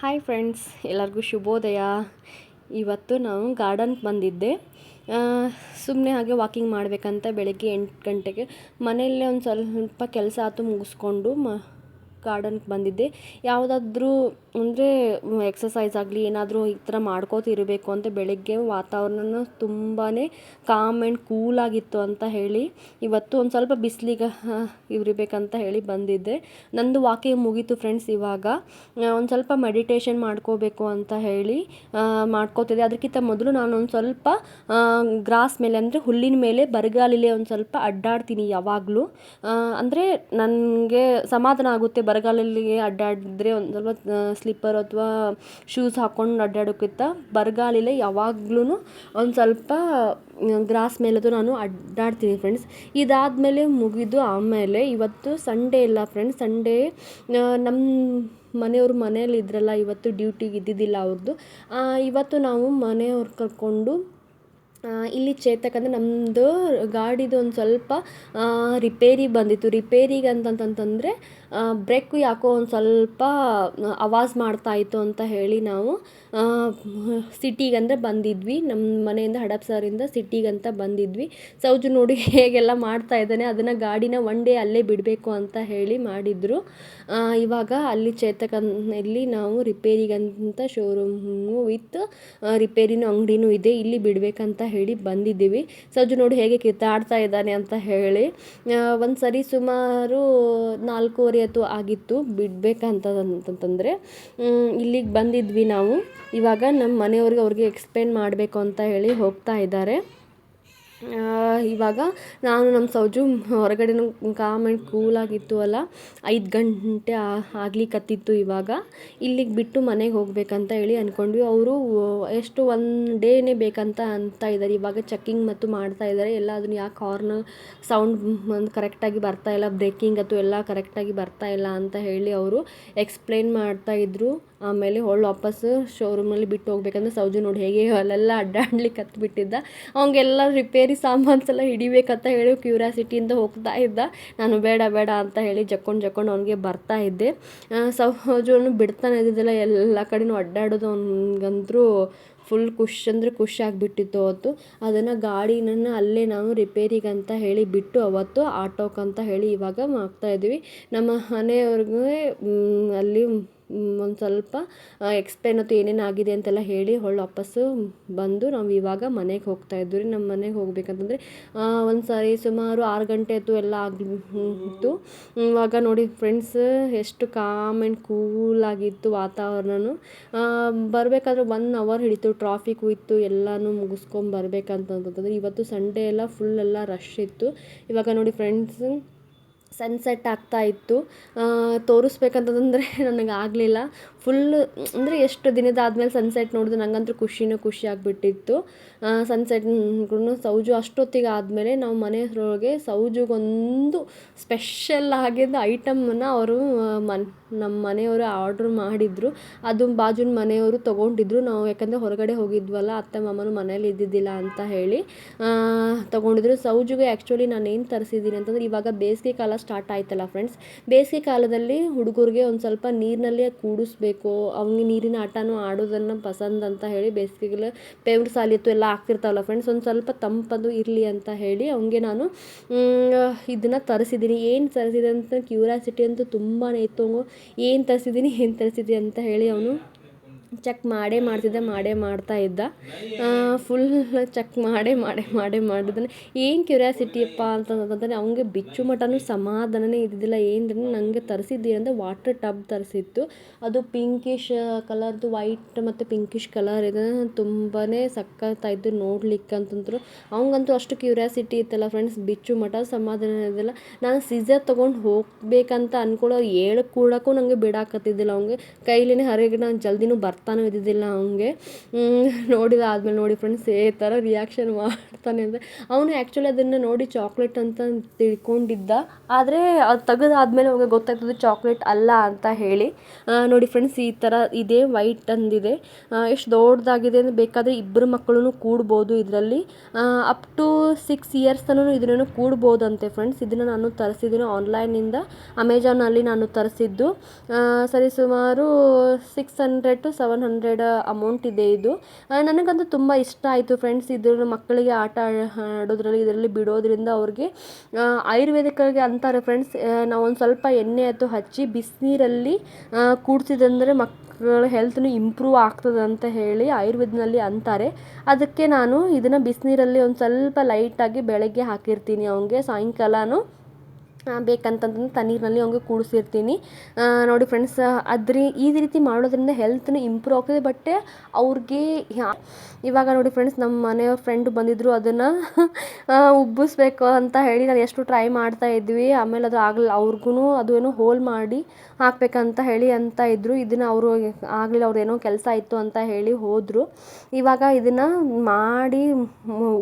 Hi friends ಎಲ್ಲರಿಗೂ ಶುಭೋದಯ. ಇವತ್ತು ನಾವು ಗಾರ್ಡನ್ಗೆ ಬಂದಿದ್ದೆ. ಸುಮ್ಮನೆ ಹಾಗೆ ವಾಕಿಂಗ್ ಮಾಡಬೇಕಂತ ಬೆಳಗ್ಗೆ ಎಂಟು ಗಂಟೆಗೆ ಮನೆಯಲ್ಲೇ ಒಂದು ಸ್ವಲ್ಪ ಕೆಲಸ ಆಯ್ತು ಮುಗಿಸ್ಕೊಂಡು ಮ ಗಾರ್ಡನ್ಗೆ ಬಂದಿದ್ದೆ. ಯಾವುದಾದ್ರೂ ಅಂದರೆ ಎಕ್ಸಸೈಸ್ ಆಗಲಿ, ಏನಾದರೂ ಈ ಥರ ಮಾಡ್ಕೋತಿರಬೇಕು ಅಂತ ಬೆಳಗ್ಗೆ ವಾತಾವರಣ ತುಂಬಾ ಕಾಮ್ ಆ್ಯಂಡ್ ಕೂಲಾಗಿತ್ತು ಅಂತ ಹೇಳಿ, ಇವತ್ತು ಒಂದು ಸ್ವಲ್ಪ ಬಿಸಿಲಿಗೆ ಇರಬೇಕಂತ ಹೇಳಿ ಬಂದಿದ್ದೆ. ನಂದು ವಾಕಿಂಗ್ ಮುಗೀತು ಫ್ರೆಂಡ್ಸ್ ಇವಾಗ. ಒಂದು ಸ್ವಲ್ಪ ಮೆಡಿಟೇಷನ್ ಮಾಡ್ಕೋಬೇಕು ಅಂತ ಹೇಳಿ ಮಾಡ್ಕೋತಿದ್ದೆ. ಅದಕ್ಕಿಂತ ಮೊದಲು ನಾನು ಒಂದು ಸ್ವಲ್ಪ ಗ್ರಾಸ್ ಮೇಲೆ, ಅಂದರೆ ಹುಲ್ಲಿನ ಮೇಲೆ ಬರಗಾಲಿಲೆ ಒಂದು ಸ್ವಲ್ಪ ಅಡ್ಡಾಡ್ತೀನಿ ಯಾವಾಗಲೂ. ಅಂದರೆ ನನಗೆ ಸಮಾಧಾನ ಆಗುತ್ತೆ ಬರಗಾಲಲ್ಲಿ ಅಡ್ಡಾಡಿದ್ರೆ ಒಂದು ಸ್ವಲ್ಪ ಸ್ಲಿಪ್ಪರ್ ಅಥವಾ ಶೂಸ್ ಹಾಕ್ಕೊಂಡು ಅಡ್ಡಾಡೋಕ್ಕಿಂತ ಬರಗಾಲಿಲ್ಲ ಯಾವಾಗ್ಲೂ ಒಂದು ಸ್ವಲ್ಪ ಗ್ರಾಸ್ ಮೇಲೆದು ನಾನು ಅಡ್ಡಾಡ್ತೀನಿ ಫ್ರೆಂಡ್ಸ್ ಇದಾದಮೇಲೆ ಮುಗಿದು ಆಮೇಲೆ ಇವತ್ತು ಸಂಡೇ ಇಲ್ಲ ಫ್ರೆಂಡ್ಸ್ ಸಂಡೇ ನಮ್ಮ ಮನೆಯವರು ಮನೇಲಿ ಇದ್ರಲ್ಲ, ಇವತ್ತು ಡ್ಯೂಟಿಗೆ ಇದ್ದಿದ್ದಿಲ್ಲ ಅವ್ರದ್ದು ಇವತ್ತು ನಾವು ಮನೆಯವ್ರು ಕರ್ಕೊಂಡು ಇಲ್ಲಿ ಚೇತಕಂದ್ರೆ ನಮ್ಮದು ಗಾಡಿದು ಒಂದು ಸ್ವಲ್ಪ ರಿಪೇರಿ ಬಂದಿತ್ತು. ರಿಪೇರಿಗೆ ಅಂತಂತಂತಂದರೆ ಬ್ರೇಕು ಯಾಕೋ ಒಂದು ಸ್ವಲ್ಪ ಆವಾಜ್ ಮಾಡ್ತಾಯಿತ್ತು ಅಂತ ಹೇಳಿ ನಾವು ಸಿಟಿಗೆ ಅಂದರೆ ಬಂದಿದ್ವಿ. ನಮ್ಮ ಮನೆಯಿಂದ ಹಡಪ್ಸರಿಂದ ಸಿಟಿಗಂತ ಬಂದಿದ್ವಿ. ಸೌಜು ನೋಡಿ ಹೇಗೆಲ್ಲ ಮಾಡ್ತಾ ಇದ್ದಾನೆ, ಅದನ್ನು ಗಾಡಿನ ಒನ್ ಡೇ ಅಲ್ಲೇ ಬಿಡಬೇಕು ಅಂತ ಹೇಳಿ ಮಾಡಿದರು. ಇವಾಗ ಅಲ್ಲಿ ಚೇತಕನಲ್ಲಿ ನಾವು ರಿಪೇರಿಗಂತ ಶೋರೂಮು ವಿತ್ ರಿಪೇರಿನೂ ಅಂಗಡಿನೂ ಇದೆ, ಇಲ್ಲಿ ಬಿಡಬೇಕಂತ ಹೇಳಿ ಬಂದಿದ್ದೀವಿ. ಸೌಜು ನೋಡಿ ಹೇಗೆ ಕಿತ್ತಾಡ್ತಾ ಇದ್ದಾನೆ ಅಂತ ಹೇಳಿ ಒಂದು ಸರಿ ಸುಮಾರು ನಾಲ್ಕೂವರೆ ಹೊತ್ತು ಆಗಿತ್ತು ಅಂತಂತಂದರೆ ಇಲ್ಲಿಗೆ ಬಂದಿದ್ವಿ ನಾವು. ಇವಾಗ ನಮ್ಮ ಮನೆಯವ್ರಿಗೆ ಅವ್ರಿಗೆ ಎಕ್ಸ್ಪ್ಲೇನ್ ಮಾಡಬೇಕು ಅಂತ ಹೇಳಿ ಹೋಗ್ತಾ ಇದ್ದಾರೆ. ಇವಾಗ ನಾನು ನಮ್ಮ ಸೌಜು ಹೊರಗಡೆನೂ ಕಾಮೆಂಟ್ ಕೂಲಾಗಿತ್ತು ಅಲ್ಲ, ಐದು ಗಂಟೆ ಆಗ್ಲಿಕತ್ತಿತ್ತು ಇವಾಗ. ಇಲ್ಲಿಗೆ ಬಿಟ್ಟು ಮನೆಗೆ ಹೋಗಬೇಕಂತ ಹೇಳಿ ಅಂದ್ಕೊಂಡ್ವಿ ಅವರು ಎಷ್ಟು ಒನ್ ಡೇನೇ ಬೇಕಂತ ಅಂತ ಇದ್ದಾರೆ ಇವಾಗ ಚೆಕ್ಕಿಂಗ್ ಮತ್ತು ಮಾಡ್ತಾ ಇದ್ದಾರೆ ಎಲ್ಲ ಅದನ್ನು ಯಾಕೆ ಹಾರ್ನ್ ಸೌಂಡ್ ಒಂದು ಕರೆಕ್ಟಾಗಿ ಬರ್ತಾ ಇಲ್ಲ ಬ್ರೇಕಿಂಗ್ ಅಥವಾ ಎಲ್ಲ ಕರೆಕ್ಟಾಗಿ ಬರ್ತಾ ಇಲ್ಲ ಅಂತ ಹೇಳಿ ಅವರು ಎಕ್ಸ್ಪ್ಲೇನ್ ಮಾಡ್ತಾ ಇದ್ರು. ಆಮೇಲೆ ಹೊಳ್ಳಿ ವಾಪಸ್ ಶೋರೂಮಲ್ಲಿ ಬಿಟ್ಟು ಹೋಗ್ಬೇಕಂದ್ರೆ ಸೌಜು ನೋಡಿ ಹೇಗೆ ಅಲ್ಲೆಲ್ಲ ಅಡ್ಡಾಡ್ಲಿಕ್ಕೆ ಹತ್ಬಿಟ್ಟಿದ್ದ ಅವಂಗೆಲ್ಲ ರಿಪೇರಿ ಸಾಮಾನ್ಸೆಲ್ಲ ಹಿಡಿಬೇಕಂತ ಹೇಳಿ ಕ್ಯೂರಿಯಾಸಿಟಿಯಿಂದ ಹೋಗ್ತಾ ಇದ್ದ. ನಾನು ಬೇಡ ಬೇಡ ಅಂತ ಹೇಳಿ ಜಕ್ಕೊಂಡು ಜಕ್ಕೊಂಡು ಅವನಿಗೆ ಬರ್ತಾ ಇದ್ದೆ. ಸೌಜು ಬಿಡ್ತಾನೆ ಇದ್ದಿದ್ದಿಲ್ಲ, ಎಲ್ಲ ಕಡೆನೂ ಅಡ್ಡಾಡೋದು ಅವ್ನಿಗಂತೂ ಫುಲ್ ಖುಷಿ ಅಂದರೆ ಖುಷಿ ಆಗಿಬಿಟ್ಟಿತ್ತು ಅವತ್ತು. ಅದನ್ನು ಗಾಡಿನ ಅಲ್ಲೇ ನಾವು ರಿಪೇರಿಗಂತ ಹೇಳಿ ಬಿಟ್ಟು ಅವತ್ತು ಆಟೋಕ್ಕಂತ ಹೇಳಿ ಇವಾಗ ಮಾಡ್ತಾಯಿದ್ವಿ ನಮ್ಮ ಮನೆಯವ್ರಿಗೂ ಅಲ್ಲಿ ಒಂದು ಸ್ವಲ್ಪ ಎಕ್ಸ್ಪ್ಲೇನ್ ಅಥವಾ ಏನೇನು ಆಗಿದೆ ಅಂತೆಲ್ಲ ಹೇಳಿ ಹೊಳ್ಳಿ ವಾಪಸ್ಸು ಬಂದು ನಾವು ಇವಾಗ ಮನೆಗೆ ಹೋಗ್ತಾ ಇದ್ವಿ ರೀ. ನಮ್ಮ ಮನೆಗೆ ಹೋಗ್ಬೇಕಂತಂದರೆ ಒಂದು ಸಾರಿ ಸುಮಾರು ಆರು ಗಂಟೆ ಆಯ್ತು ಎಲ್ಲ ಆಗಿತ್ತು ಇವಾಗ ನೋಡಿ ಫ್ರೆಂಡ್ಸ್ ಎಷ್ಟು ಕಾಮ್ ಆ್ಯಂಡ್ ಕೂಲ್ ಆಗಿತ್ತು ವಾತಾವರಣನೂ. ಬರಬೇಕಾದ್ರೆ ಒನ್ ಅವರ್ ಹಿಡಿತು ಟ್ರಾಫಿಕ್ ಇತ್ತು, ಎಲ್ಲನೂ ಮುಗಿಸ್ಕೊಂಡು ಬರಬೇಕಂತಂತಂದರೆ ಇವತ್ತು ಸಂಡೇ ಎಲ್ಲ ಫುಲ್ ಎಲ್ಲ ರಶ್ ಇತ್ತು. ಇವಾಗ ನೋಡಿ ಫ್ರೆಂಡ್ಸ್ ಸನ್ಸೆಟ್ ಆಗ್ತಾ ಇತ್ತು. ತೋರಿಸ್ಬೇಕಂತಂದರೆ ನನಗೆ ಆಗಲಿಲ್ಲ. ಫುಲ್ ಅಂದರೆ ಎಷ್ಟು ದಿನದಾದ್ಮೇಲೆ ಸನ್ಸೆಟ್ ನೋಡಿದ್ರೆ ನನಗಂತೂ ಖುಷಿನೂ ಖುಷಿ ಆಗಿಬಿಟ್ಟಿತ್ತು. ಸನ್ಸೆಟ್ ಸೌಜು ಅಷ್ಟೊತ್ತಿಗೆ ಆದಮೇಲೆ ನಾವು ಮನೆ ಸೌಜುಗೊಂದು ಸ್ಪೆಷಲ್ ಆಗಿದ್ದ ಐಟಮನ್ನು ಅವರು ಮನ್, ನಮ್ಮ ಮನೆಯವರು ಆರ್ಡ್ರ್ ಮಾಡಿದರು. ಅದು ಬಾಜುನ ಮನೆಯವರು ತೊಗೊಂಡಿದ್ರು. ನಾವು ಯಾಕಂದರೆ ಹೊರಗಡೆ ಹೋಗಿದ್ವಲ್ಲ, ಅತ್ತೆ ಮಾಮನು ಮನೇಲಿ ಇದ್ದಿದ್ದಿಲ್ಲ ಅಂತ ಹೇಳಿ ತೊಗೊಂಡಿದ್ರು. ಸೌಜುಗೆ ಆ್ಯಕ್ಚುಲಿ ನಾನು ಏನು ತರಿಸಿದ್ದೀನಿ ಅಂತಂದರೆ ಇವಾಗ ಬೇಸಿಗೆ ಕಾಲ ಸ್ಟಾರ್ಟ್ ಆಯ್ತಲ್ಲ ಫ್ರೆಂಡ್ಸ್ ಬೇಸಿಗೆ ಕಾಲದಲ್ಲಿ ಹುಡುಗರಿಗೆ ಒಂದು ಸ್ವಲ್ಪ ನೀರಿನಲ್ಲೇ ಕೂಡಿಸ್ಬೇಕು. ಅವ್ನಿಗೆ ನೀರಿನ ಆಟನೂ ಆಡೋದನ್ನು ಪಸಂದ್ ಅಂತ ಹೇಳಿ ಬೇಸಿಗೆಲ್ಲ ಪೇವ್ರ್ ಸಾಲಿತ್ತು ಎಲ್ಲ ಆಗ್ತಿರ್ತಾವಲ್ಲ ಫ್ರೆಂಡ್ಸ್ ಒಂದು ಸ್ವಲ್ಪ ತಂಪದು ಇರಲಿ ಅಂತ ಹೇಳಿ ಅವನಿಗೆ ನಾನು ಇದನ್ನು ತರಿಸಿದ್ದೀನಿ ಏನು ತರಿಸಿದೆ ಅಂತ ಕ್ಯೂರಿಯಾಸಿಟಿ ಅಂತೂ ತುಂಬಾ ಇತ್ತು. ಏನು ತರಿಸಿದ್ದೀನಿ ಏನು ತರಿಸಿದೆ ಅಂತ ಹೇಳಿ ಅವನು ಚೆಕ್ ಮಾಡೇ ಮಾಡ್ತಿದ್ದೆ, ಮಾಡೇ ಮಾಡ್ತಾ ಇದ್ದ. ಫುಲ್ ಚೆಕ್ ಮಾಡೇ ಮಾಡೇ ಮಾಡೇ ಮಾಡಿದ್ದಾನೆ ಏನು ಕ್ಯೂರಿಯಾಸಿಟಿಯಪ್ಪ ಅಂತಂದ್ರೆ ಅವನಿಗೆ ಬಿಚ್ಚು ಮಟನೂ ಸಮಾಧಾನನೇ ಇದ್ದಿದ್ದಿಲ್ಲ. ಏನು ನನಗೆ ತರಿಸಿದ್ದೀರಿ ಅಂದರೆ ವಾಟರ್ ಟಬ್ ತರಿಸಿತ್ತು. ಅದು ಪಿಂಕಿಶ್ ಕಲರ್ದು ವೈಟ್ ಮತ್ತು ಪಿಂಕಿಶ್ ಕಲರ್ ಇದೆ. ತುಂಬಾ ಸಖತ್ತಾಯಿತು ನೋಡ್ಲಿಕ್ಕೆ ಅಂತಂದ್ರು. ಅವಂಗಂತೂ ಅಷ್ಟು ಕ್ಯೂರಿಯಾಸಿಟಿ ಇತ್ತಲ್ಲ ಫ್ರೆಂಡ್ಸ್ ಬಿಚ್ಚು ಮಠ ಸಮಾಧಾನ ಇದ್ದಿಲ್ಲ. ನಾನು ಸೀಸರ್ ತೊಗೊಂಡು ಹೋಗ್ಬೇಕಂತ ಅಂದ್ಕೊಳ್ಳೋ ಹೇಳಕ್ಕೆ ಕೂಡಕ್ಕೂ ನನಗೆ ಬಿಡಾಕತ್ತಿದ್ದಿಲ್ಲ ಅವ್ನಿಗೆ. ಕೈಲಿನೇ ಹರಿಗೆ ನಾನು ಜಲ್ದಿನೂ ಬರ್ತಾ ಅರ್ಥನೂ ಇದ್ದಿದ್ದಿಲ್ಲ ಅವನಿಗೆ. ನೋಡಿದಾದ್ಮೇಲೆ ನೋಡಿ ಫ್ರೆಂಡ್ಸ್ ಈ ಥರ ರಿಯಾಕ್ಷನ್ ಮಾಡ್ತಾನೆ ಅಂದರೆ. ಅವನು ಆ್ಯಕ್ಚುಲಿ ಅದನ್ನು ನೋಡಿ ಚಾಕ್ಲೇಟ್ ಅಂತ ತಿಳ್ಕೊಂಡಿದ್ದ. ಆದರೆ ಅದು ತೆಗೆದಾದ್ಮೇಲೆ ಅವಾಗ ಗೊತ್ತಾಗ್ತದೆ ಚಾಕ್ಲೇಟ್ ಅಲ್ಲ ಅಂತ ಹೇಳಿ. ನೋಡಿ ಫ್ರೆಂಡ್ಸ್ ಈ ಥರ ಇದೆ ವೈಟ್ ಅಂದಿದೆ. ಎಷ್ಟು ದೊಡ್ಡದಾಗಿದೆ ಅಂದರೆ ಬೇಕಾದರೆ ಇಬ್ಬರು ಮಕ್ಕಳೂ ಕೂಡ್ಬೋದು ಇದರಲ್ಲಿ. ಅಪ್ ಟು ಸಿಕ್ಸ್ ಇಯರ್ಸ್ ತನೂ ಇದನ್ನು ಕೂಡ್ಬೋದಂತೆ ಫ್ರೆಂಡ್ಸ್ ಇದನ್ನು ನಾನು ತರಿಸಿದ್ದೀನಿ ಆನ್ಲೈನಿಂದ ಅಮೆಜಾನಲ್ಲಿ ನಾನು ತರಿಸಿದ್ದು. ಸರಿ, ಸುಮಾರು six hundred to seven hundred amount ಇದೆ ಇದು. ನನಗಂತೂ ತುಂಬ ಇಷ್ಟ ಆಯಿತು ಫ್ರೆಂಡ್ಸ್ ಇದ್ರ ಮಕ್ಕಳಿಗೆ ಆಟ ಆಡೋದ್ರಲ್ಲಿ, ಇದರಲ್ಲಿ ಬಿಡೋದ್ರಿಂದ ಅವ್ರಿಗೆ. ಆಯುರ್ವೇದಿಕ್ಕಾಗಿ ಅಂತಾರೆ ಫ್ರೆಂಡ್ಸ್ ನಾವು ಒಂದು ಸ್ವಲ್ಪ ಎಣ್ಣೆ ಅಥವಾ ಹಚ್ಚಿ ಬಿಸಿನೀರಲ್ಲಿ ಕೂಡ್ಸಿದಂದರೆ ಮಕ್ಕಳ ಹೆಲ್ತ್ನು ಇಂಪ್ರೂವ್ ಆಗ್ತದೆ ಅಂತ ಹೇಳಿ ಆಯುರ್ವೇದನಲ್ಲಿ ಅಂತಾರೆ. ಅದಕ್ಕೆ ನಾನು ಇದನ್ನು ಬಿಸಿನೀರಲ್ಲಿ ಒಂದು ಸ್ವಲ್ಪ ಲೈಟಾಗಿ ಬೆಳಗ್ಗೆ ಹಾಕಿರ್ತೀನಿ ಅವನಿಗೆ. ಸಾಯಂಕಾಲನೂ ಬೇಕಂತಂದ್ರೆ ತಣ್ಣೀರಿನಲ್ಲಿ ಅವ್ನಿಗೆ ಕೂಡಿಸಿರ್ತೀನಿ. ನೋಡಿ ಫ್ರೆಂಡ್ಸ್ ಅದ್ರಿ ಈ ರೀತಿ ಮಾಡೋದ್ರಿಂದ ಹೆಲ್ತ್ನೂ ಇಂಪ್ರೂವ್ ಆಗ್ತದೆ. ಬಟ್ ಅವ್ರಿಗೆ ಇವಾಗ ನೋಡಿ ಫ್ರೆಂಡ್ಸ್ ನಮ್ಮ ಮನೆಯವ್ರ ಫ್ರೆಂಡ್ ಬಂದಿದ್ದರು ಅದನ್ನು ಉಬ್ಬಿಸ್ಬೇಕು ಅಂತ ಹೇಳಿ ನಾನು ಎಷ್ಟು ಟ್ರೈ ಮಾಡ್ತಾ ಇದ್ವಿ. ಆಮೇಲೆ ಅದು ಆಗಲಿಲ್ಲ ಅವ್ರಿಗೂ ಅದು ಏನೋ ಹೋಲ್ ಮಾಡಿ ಹಾಕ್ಬೇಕಂತ ಹೇಳಿ ಅಂತ ಇದ್ದರು ಇದನ್ನು ಅವರು ಆಗಲಿಲ್ಲ, ಅವ್ರು ಏನೋ ಕೆಲಸ ಇತ್ತು ಅಂತ ಹೇಳಿ ಹೋದರು. ಇವಾಗ ಇದನ್ನು ಮಾಡಿ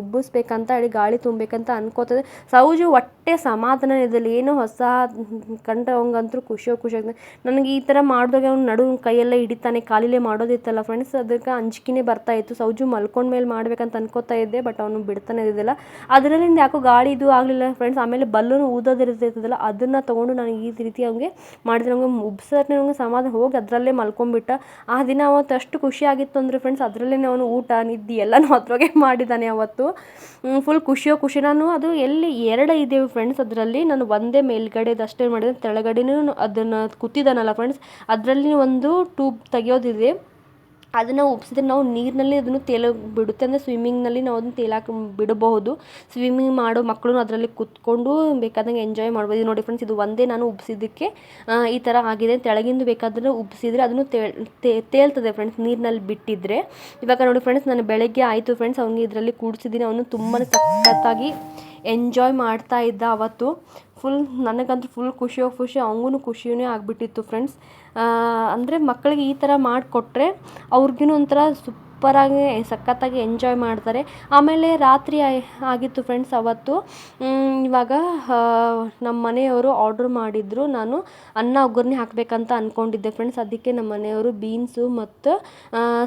ಉಬ್ಬಿಸ್ಬೇಕಂತ ಹೇಳಿ, ಗಾಳಿ ತುಂಬಬೇಕಂತ ಅನ್ಕೋತದೆ. ಸೌಜು ಒಟ್ಟೆ ಸಮಾಧಾನ ಏನೋ ಹೊಸ ಕಂಡ್ರೆ ಅವಂಗಂತೂ ಖುಷಿಯೋ ಖುಷಿ ನನಗೆ ಈ ಥರ ಮಾಡಿದಾಗ ಅವ್ನು ನಡು ಕೈಯೆಲ್ಲ ಹಿಡಿತಾನೆ ಕಾಲಿಲೇ ಮಾಡೋದಿತ್ತಲ್ಲ ಫ್ರೆಂಡ್ಸ್ ಅದಕ್ಕೆ ಅಂಜಿಕೆನೇ ಬರ್ತಾ ಇತ್ತು. ಸೌಜು ಮಲ್ಕೊಂಡ್ಮೇಲೆ ಮಾಡ್ಬೇಕಂತ ಅನ್ಕೋತಾ ಇದ್ದೆ ಬಟ್ ಅವನು ಬಿಡ್ತಾನೆ ಇದ್ದಿಲ್ಲ ಅದರಲ್ಲಿಂದ ಯಾಕೋ ಗಾಳಿ ಇದು ಆಗಲಿಲ್ಲ ಫ್ರೆಂಡ್ಸ್ ಆಮೇಲೆ ಬಲ್ಲೂನು ಊದೋದಿರ್ತೈತದಲ್ಲ, ಅದನ್ನು ತೊಗೊಂಡು ನಾನು ಈ ರೀತಿ ಅವ್ನಿಗೆ ಮಾಡಿದ್ರೆ ಅವ್ನಿಗೆ ಉಬ್ಸರ್ನೇ ಅವ್ನಿಗೆ ಸಮಾಧಾನ ಹೋಗಿ ಅದರಲ್ಲೇ ಮಲ್ಕೊಂಡ್ಬಿಟ್ಟ. ಆ ದಿನ ಅವತ್ತು ಅಷ್ಟು ಖುಷಿ ಆಗಿತ್ತು ಅಂದರೆ ಫ್ರೆಂಡ್ಸ್ ಅದರಲ್ಲೇ ಅವನು ಊಟ, ನಿದ್ದೆ ಎಲ್ಲನೂ ಅದ್ರೊಳಗೆ ಮಾಡಿದ್ದಾನೆ ಅವತ್ತು. ಫುಲ್ ಖುಷಿಯೋ ಖುಷಿ ನಾನು ಅದು ಎಲ್ಲಿ ಎರಡು ಇದ್ದೇವೆ ಫ್ರೆಂಡ್ಸ್ ಅದರಲ್ಲಿ ನಾನು ಒಂದೇ ಮೇಲ್ಗಡೆದಷ್ಟೇ ಅಷ್ಟೇ ಮಾಡಿದೆ ತೆಳಗಡೆನೂ ಅದನ್ನು ಕೂತಿದ್ದಾನಲ್ಲ ಫ್ರೆಂಡ್ಸ್ ಅದರಲ್ಲಿ ಒಂದು ಟ್ಯೂಬ್ ತೆಗೆಯೋದಿದೆ. ಅದನ್ನು ಉಪ್ಸಿದ್ರೆ ನಾವು ನೀರಿನಲ್ಲಿ ಅದನ್ನು ತೇಲ ಬಿಡುತ್ತೆ ಅಂದರೆ ಸ್ವಿಮ್ಮಿಂಗ್ನಲ್ಲಿ ನಾವು ಅದನ್ನು ತೇಲಾಕ ಬಿಡಬಹುದು. ಸ್ವಿಮ್ಮಿಂಗ್ ಮಾಡೋ ಮಕ್ಕಳು ಅದರಲ್ಲಿ ಕುತ್ಕೊಂಡು ಬೇಕಾದಂಗೆ ಎಂಜಾಯ್ ಮಾಡ್ಬೋದು. ನೋಡಿ ಫ್ರೆಂಡ್ಸ್ ಇದು ಒಂದೇ ನಾನು ಉಬ್ಸಿದ್ದಕ್ಕೆ ಈ ಥರ ಆಗಿದೆ. ತೆಳಗಿಂದು ಬೇಕಾದ್ರೆ ಉಬ್ಸಿದ್ರೆ ಅದನ್ನು ತೇಲ್ತದೆ ಫ್ರೆಂಡ್ಸ್ ನೀರಿನಲ್ಲಿ ಬಿಟ್ಟಿದ್ರೆ. ಇವಾಗ ನೋಡಿ ಫ್ರೆಂಡ್ಸ್ ನಾನು ಬೆಳಗ್ಗೆ ಆಯಿತು ಫ್ರೆಂಡ್ಸ್ ಅವ್ನಿಗೆ ಇದರಲ್ಲಿ ಕೂಡಿಸಿದ್ದೀನಿ. ಅವನು ತುಂಬಾ ಸಖತ್ತಾಗಿ ಎಂಜಾಯ್ ಮಾಡ್ತಾ ಇದ್ದ ಅವತ್ತು. ಫುಲ್ ನನಗಂತೂ ಫುಲ್ ಖುಷಿಯೋ ಖುಷಿ ಅವನಿಗೂ ಖುಷಿಯೂ ಆಗಿಬಿಟ್ಟಿತ್ತು ಫ್ರೆಂಡ್ಸ್ ಅಂದರೆ ಮಕ್ಕಳಿಗೆ ಈ ಥರ ಮಾಡಿಕೊಟ್ರೆ ಅವ್ರಿಗೂ ಒಂಥರ ಸೂಪರಾಗಿ, ಸಖತ್ತಾಗಿ ಎಂಜಾಯ್ ಮಾಡ್ತಾರೆ. ಆಮೇಲೆ ರಾತ್ರಿ ಆಗಿತ್ತು ಫ್ರೆಂಡ್ಸ್ ಅವತ್ತು. ಇವಾಗ ನಮ್ಮ ಮನೆಯವರು ಆರ್ಡ್ರ್ ಮಾಡಿದ್ರು. ನಾನು ಅನ್ನ, ಒಗ್ಗರಣೆ ಹಾಕಬೇಕಂತ ಅಂದ್ಕೊಂಡಿದ್ದೆ ಫ್ರೆಂಡ್ಸ್ ಅದಕ್ಕೆ ನಮ್ಮ ಮನೆಯವರು ಬೀನ್ಸು ಮತ್ತು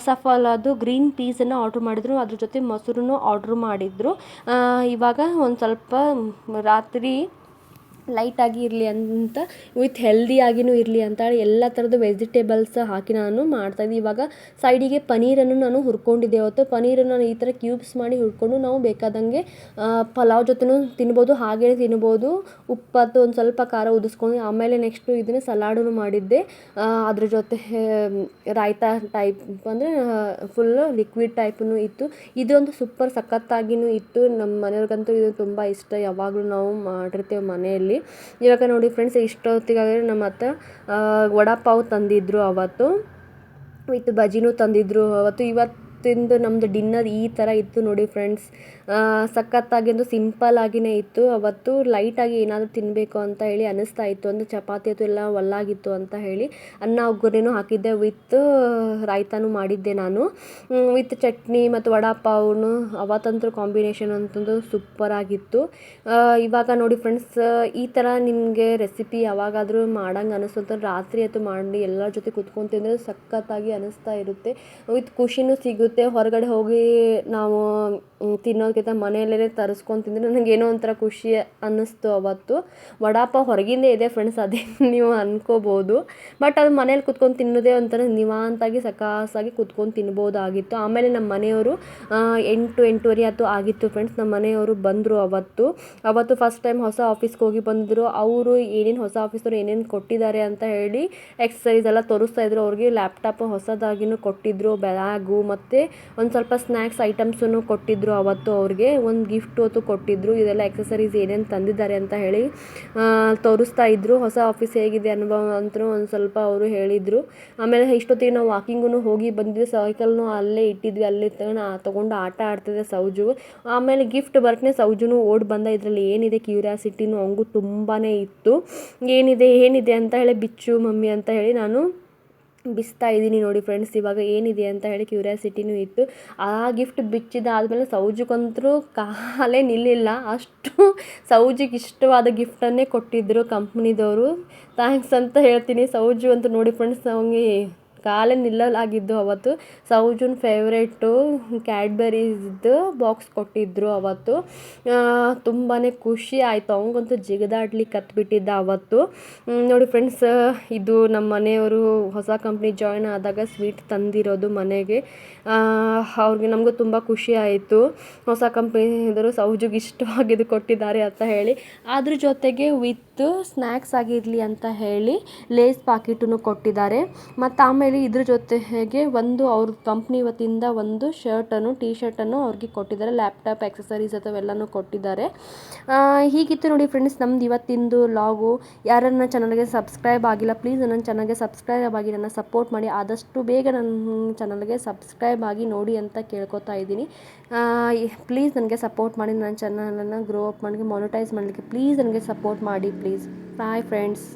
ಸಫಾಲದು ಗ್ರೀನ್ ಪೀಸನ್ನು ಆರ್ಡ್ರ್ ಮಾಡಿದ್ರು. ಅದ್ರ ಜೊತೆ ಮೊಸರನ್ನು ಆರ್ಡ್ರ್ ಮಾಡಿದ್ರು. ಇವಾಗ ಒಂದು ಸ್ವಲ್ಪ ರಾತ್ರಿ ಲೈಟಾಗಿ ಇರಲಿ ಅಂತ ವಿತ್ ಹೆಲ್ದಿಯಾಗಿಯೂ ಇರಲಿ ಅಂತ ಎಲ್ಲ ಥರದ ವೆಜಿಟೇಬಲ್ಸ್ ಹಾಕಿ ನಾನು ಮಾಡ್ತಾಯಿದ್ದೆ ಇವಾಗ ಸೈಡಿಗೆ ಪನ್ನೀರನ್ನು ನಾನು ಹುರ್ಕೊಂಡಿದ್ದೆ ಅವತ್ತು ಪನ್ನೀರನ್ನು ನಾನು ಈ ಥರ ಕ್ಯೂಬ್ಸ್ ಮಾಡಿ ಹುರ್ಕೊಂಡು ನಾವು ಬೇಕಾದಂಗೆ ಪಲಾವ್ ಜೊತೆನೂ ತಿನ್ಬೋದು, ಹಾಗೇ ತಿನ್ಬೋದು. ಉಪ್ಪತ್ತು ಒಂದು ಸ್ವಲ್ಪ ಖಾರ ಉದಿಸ್ಕೊಂಡು ಆಮೇಲೆ ನೆಕ್ಸ್ಟು ಇದನ್ನು ಸಲಾಡೂ ಮಾಡಿದ್ದೆ. ಅದ್ರ ಜೊತೆ ರಾಯ್ತಾ ಟೈಪ್ ಅಂದರೆ ಫುಲ್ಲು ಲಿಕ್ವಿಡ್ ಟೈಪೂ ಇತ್ತು. ಇದೊಂದು ಸೂಪರ್ ಸಖತ್ತಾಗಿಯೂ ಇತ್ತು. ನಮ್ಮ ಮನೆಯವ್ರಿಗಂತೂ ಇದು ತುಂಬ ಇಷ್ಟ. ಯಾವಾಗಲೂ ನಾವು ಮಾಡಿರ್ತೇವೆ ಮನೆಯಲ್ಲಿ. ಇವಾಗ ನೋಡಿ ಫ್ರೆಂಡ್ಸ್ ಇಷ್ಟೊತ್ತಿಗಾದರೆ ನಮ್ಮ ಅತ್ತ ವಡಾಪಾವ್ ತಂದಿದ್ದರು ಅವತ್ತು. ವಿತ್ ಬಜ್ಜಿನೂ ತಂದಿದ್ದರು ಅವತ್ತು. ಇವತ್ತಿಂದು ನಮ್ಮದು ಡಿನ್ನರ್ ಈ ಥರ ಇತ್ತು ನೋಡಿ ಫ್ರೆಂಡ್ಸ್. ಸಖತ್ತಾಗಿಂದು ಸಿಂಪಲ್ ಆಗಿಯೇ ಇತ್ತು. ಅವತ್ತು ಲೈಟಾಗಿ ಏನಾದರೂ ತಿನ್ನಬೇಕು ಅಂತ ಹೇಳಿ ಅನ್ನಿಸ್ತಾ ಇತ್ತು. ಅಂದರೆ ಚಪಾತಿ ಅಥವಾ ಎಲ್ಲ ಒಲ್ಲಾಗಿತ್ತು ಅಂತ ಹೇಳಿ ಅನ್ನ, ಒಗ್ಗರಣೆನೂ ಹಾಕಿದ್ದೆ ವಿತ್ ರಾಯ್ತಾನು ಮಾಡಿದ್ದೆ ನಾನು. ವಿತ್ ಚಟ್ನಿ ಮತ್ತು ವಡಾಪಾವ್ನು ಅವತ್ತಂತೂ ಕಾಂಬಿನೇಷನ್ ಅಂತಂದು ಸೂಪರಾಗಿತ್ತು ಇವಾಗ ನೋಡಿ ಫ್ರೆಂಡ್ಸ್, ಈ ಥರ ನಿಮಗೆ ರೆಸಿಪಿ ಯಾವಾಗಾದರೂ ಮಾಡಂಗೆ ಅನಿಸುತ್ತೆ ರಾತ್ರಿ ಅಥವಾ ಮಾಡಿ ಎಲ್ಲರ ಜೊತೆ ಕುತ್ಕೊಂಡು ತಿಂದರೆ ಸಖತ್ತಾಗಿ ಅನ್ನಿಸ್ತಾ ಇರುತ್ತೆ. ವಿತ್ ಖುಷಿನೂ ಸಿಗುತ್ತೆ. ಹೊರಗಡೆ ಹೋಗಿ ನಾವು ತಿನ್ನೋದಕ್ಕಿಂತ ಮನೆಯಲ್ಲೇ ತರಿಸ್ಕೊಂಡು ತಿಂದರೆ ನನಗೆ ಏನೋ ಒಂಥರ ಖುಷಿ ಅನ್ನಿಸ್ತು ಅವತ್ತು. ವಡಾಪಾವ್ ಹೊರಗಿಂದೇ ಇದೆ ಫ್ರೆಂಡ್ಸ್ ಅದೇ ನೀವು ಅಂದ್ಕೋಬೋದು ಬಟ್ ಅದು ಮನೇಲಿ ಕುತ್ಕೊಂಡು ತಿನ್ನೋದೇ ಒಂಥರ ನಿವಾಂತಾಗಿ, ಸಕಾಸಾಗಿ ಕುತ್ಕೊಂಡು ತಿನ್ಬೋದಾಗಿತ್ತು. ಆಮೇಲೆ ನಮ್ಮ ಮನೆಯವರು ಎಂಟು, ಎಂಟೂವರೆ ಆಯ್ತು ಆಗಿತ್ತು ಫ್ರೆಂಡ್ಸ್ ನಮ್ಮ ಮನೆಯವರು ಬಂದರು ಅವತ್ತು. ಅವತ್ತು ಫಸ್ಟ್ ಟೈಮ್ ಹೊಸ ಆಫೀಸ್ಗೆ ಹೋಗಿ ಬಂದರು. ಅವರು ಏನೇನು ಹೊಸ ಆಫೀಸ್ನವ್ರು ಏನೇನು ಕೊಟ್ಟಿದ್ದಾರೆ ಅಂತ ಹೇಳಿ ಎಕ್ಸಸೈಸ್ ಎಲ್ಲ ತೋರಿಸ್ತಾ ಇದ್ರು. ಅವ್ರಿಗೆ ಲ್ಯಾಪ್ಟಾಪ್ ಹೊಸದಾಗಿನೂ ಕೊಟ್ಟಿದ್ದರು ಬ್ಯಾಗು ಮತ್ತು ಒಂದು ಸ್ವಲ್ಪ ಸ್ನ್ಯಾಕ್ಸ್ ಐಟಮ್ಸನ್ನು ಕೊಟ್ಟಿದ್ದರು ಅವತ್ತು ಅವ್ರಿಗೆ. ಒಂದು ಗಿಫ್ಟ್ ಹೊತ್ತು ಕೊಟ್ಟಿದ್ದರು ಇದೆಲ್ಲ ಎಕ್ಸಸರೀಸ್ ಏನೇನು ತಂದಿದ್ದಾರೆ ಅಂತ ಹೇಳಿ ತೋರಿಸ್ತಾ ಇದ್ದರು ಹೊಸ ಆಫೀಸ್ ಹೇಗಿದೆ ಅನುಭವ ಅಂತಲೂ ಒಂದು ಸ್ವಲ್ಪ ಅವರು ಹೇಳಿದರು. ಆಮೇಲೆ ಇಷ್ಟೊತ್ತಿಗೆ ನಾವು ವಾಕಿಂಗೂ ಹೋಗಿ ಬಂದಿದ್ವಿ. ಸೈಕಲ್ನು ಅಲ್ಲೇ ಇಟ್ಟಿದ್ವಿ. ಅಲ್ಲೇ ತಗೊಂಡು ತೊಗೊಂಡು ಆಟ ಆಡ್ತಿದ್ದೆ ಸೌಜು. ಆಮೇಲೆ ಗಿಫ್ಟ್ ಬರ್ತನೇ ಸೌಜುನು ಓಡಿ ಬಂದ. ಇದರಲ್ಲಿ ಏನಿದೆ? ಕ್ಯೂರಿಯಾಸಿಟಿನೂ ಅವಂಗೂ ತುಂಬಾ ಇತ್ತು. ಏನಿದೆ? ಏನಿದೆ? ಅಂತ ಹೇಳಿ, ಬಿಚ್ಚು ಮಮ್ಮಿ ಅಂತ ಹೇಳಿ ನಾನು ಬಿಚ್ತಾ ಇದ್ದೀನಿ ನೋಡಿ ಫ್ರೆಂಡ್ಸ್ ಇವಾಗ ಏನಿದೆ ಅಂತ ಹೇಳಿ ಕ್ಯೂರಿಯಾಸಿಟಿನೂ ಇತ್ತು. ಆ ಗಿಫ್ಟ್ ಬಿಚ್ಚಿದಾದ್ಮೇಲೆ ಸೌಜಕ್ಕಂತೂ ಕಾಲೇ ನಿಲ್ಲಿಲ್ಲ. ಅಷ್ಟು ಸೌಜಿಗೆ ಇಷ್ಟವಾದ ಗಿಫ್ಟನ್ನೇ ಕೊಟ್ಟಿದ್ದರು ಕಂಪ್ನಿದವರು ಥ್ಯಾಂಕ್ಸ್ ಅಂತ ಹೇಳ್ತೀನಿ ಸೌಜು ಅಂತ ನೋಡಿ ಫ್ರೆಂಡ್ಸ್ ಅವನಿಗೆ ಕಾಲೇ ನಿಲ್ಲಲಾಗಿದ್ದು ಅವತ್ತು. ಸೌಜುನ್ ಫೇವ್ರೇಟು ಕ್ಯಾಡ್ಬರೀಸ್ದು ಬಾಕ್ಸ್ ಕೊಟ್ಟಿದ್ದರು ಅವತ್ತು. ತುಂಬಾ ಖುಷಿ ಆಯಿತು. ಅವಂಗಂತೂ ಜಿಗಿದಾಡ್ಲಿಕ್ಕೆ ಕತ್ಬಿಟ್ಟಿದ್ದ ಅವತ್ತು. ನೋಡಿ ಫ್ರೆಂಡ್ಸ್ ಇದು ನಮ್ಮ ಮನೆಯವರು ಹೊಸ ಕಂಪ್ನಿ ಜಾಯ್ನ್ ಆದಾಗ ಸ್ವೀಟ್ ತಂದಿರೋದು ಮನೆಗೆ. ಅವ್ರಿಗೆ ನಮಗೂ ತುಂಬ ಖುಷಿ ಆಯಿತು. ಹೊಸ ಕಂಪ್ನಿದವರು ಸೌಜುಗೆ ಇಷ್ಟವಾಗಿದ್ದು ಕೊಟ್ಟಿದ್ದಾರೆ ಅಂತ ಹೇಳಿ. ಅದ್ರ ಜೊತೆಗೆ ವಿತ್ ಸ್ನ್ಯಾಕ್ಸ್ ಆಗಿರಲಿ ಅಂತ ಹೇಳಿ ಲೇಸ್ ಪಾಕಿಟನ್ನು ಕೊಟ್ಟಿದ್ದಾರೆ. ಮತ್ತು ಆಮೇಲೆ ಇದ್ರ ಜೊತೆ ಹೇಗೆ ಒಂದು ಅವ್ರ ಕಂಪ್ನಿ ವತಿಯಿಂದ ಒಂದು ಶರ್ಟನ್ನು ಟೀ ಶರ್ಟನ್ನು ಅವ್ರಿಗೆ ಕೊಟ್ಟಿದ್ದಾರೆ. ಲ್ಯಾಪ್ಟಾಪ್ ಆಕ್ಸೆಸರೀಸ್ ಅಥವೆಲ್ಲನೂ ಕೊಟ್ಟಿದ್ದಾರೆ. ಹೀಗಿತ್ತು ನೋಡಿ ಫ್ರೆಂಡ್ಸ್ ನಮ್ದು ಇವತ್ತಿಂದು ಲಾಗು ಯಾರನ್ನ ಚಾನಲ್ಗೆ ಸಬ್ಸ್ಕ್ರೈಬ್ ಆಗಿಲ್ಲ ಪ್ಲೀಸ್ ನನ್ನ ಚಾನಲ್ಗೆ ಸಬ್ಸ್ಕ್ರೈಬ್ ಆಗಿ, ನನ್ನ ಸಪೋರ್ಟ್ ಮಾಡಿ. ಆದಷ್ಟು ಬೇಗ ನನ್ನ ಚಾನಲ್ಗೆ ಸಬ್ಸ್ಕ್ರೈಬ್ ಆಗಿ ನೋಡಿ ಅಂತ ಕೇಳ್ಕೊತಾ ಇದ್ದೀನಿ. ಪ್ಲೀಸ್ ನನಗೆ ಸಪೋರ್ಟ್ ಮಾಡಿ, ನನ್ನ ಚಾನಲನ್ನು ಗ್ರೋ ಅಪ್ ಮಾಡಿ ಮಾನಿಟೈಸ್ ಮಾಡಲಿಕ್ಕೆ ಪ್ಲೀಸ್ ನನಗೆ ಸಪೋರ್ಟ್ ಮಾಡಿ ಪ್ಲೀಸ್ ಬಾಯ್ ಫ್ರೆಂಡ್ಸ್